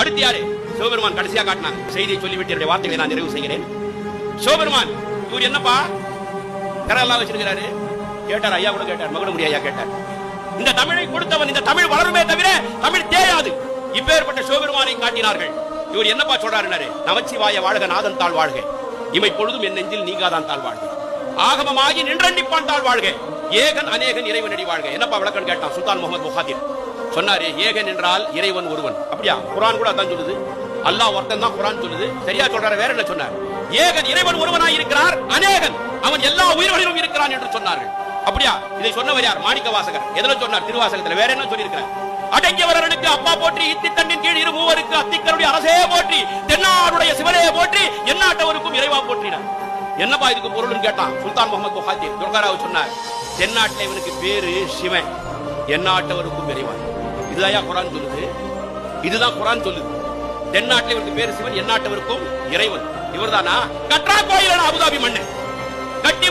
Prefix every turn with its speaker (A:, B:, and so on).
A: அடுத்து யாரு? சிவபெருமான் கடைசியா காட்டினாங்க. செய்தியை சொல்லிவிட்டு என்னுடைய வார்த்தைகளை நான் நிறைவு செய்கிறேன். சிவபெருமான் இவர் என்னப்பா? கரெல்லாம் வச்சிருக்கிறாரு. கேட்டார் ஐயா கூட கேட்டார் மகுடமுடி ஐயா கேட்டார். இந்த தமிழை கொடுத்தவன் இந்த தமிழ் வளருமே தவிர தமிழ் தேயாது. இப்பேற்பட்ட சிவபெருமானை காட்டினார்கள். இவர் என்னப்பா சொல்றாருனாரு நமச்சிவாய வாழ்க நாதன் தாழ் வாழ்க. இமை பொழுதும் என் நெஞ்சில் நீங்காதான் தாழ் வாழ்க. ஆகமமாகி நின்றண்டிப்பான் தாழ் வாழ்க. ஏகன் அநேகன் இறைவனடி வாழ்க. என்னப்பா விளக்கம் கேட்டான்? சுல்தான் முகமது முஹாதிர் சொன்னாரு ஏகன் என்றால் இறைவன் ஒருவன். அப்படியா? குரான் கூட அதான் சொல்லுது. அல்லாஹ் ஒருத்தன் தான் குரான் சொல்லுது. சரியா சொல்றாரு வேற என்ன சொன்னார்? ஏகன் இறைவன் ஒருவனாய் இருக்கிறார் அநேகன். அவன் எல்லா உயிர்களிலும் இருக்கிறான் என்று சொன்னார்கள். அப்படியா? இதை சொன்னவர் யார்? மாணிக்க வாசகர் எதுல சொன்னார்? திருவாசகத்துல. வேற என்ன சொல்லியிருக்கிறார்? அடங்கியவரனுக்கு அப்பா போற்றி இத்தி தண்டின் கீழ் இரு மூவருக்கு அத்திக்கருடைய அரசே போற்றி தென்னாடுடைய சிவனையை போற்றி எந்நாட்டவருக்கும் இறைவா போற்றினார். என்னப்பா இதுக்கு பொருள்னு கேட்டான்? சுல்தான் முகமது புகாத்தி துர்காராவ் சொன்னார் தென்னாட்டில் இவனுக்கு பேரு சிவன் எந்நாட்டவருக்கும் இறைவன் இதுதான் குரான் சொல்லுது? இதுதான் குரான் சொல்லுது. தென்னாட்டில் இவருக்கு பேரு சிவன் எந்நாட்டவருக்கும் இறைவன். இவர் தானா கட்ரா கோயில் அபுதாபி மண்ணு கட்டி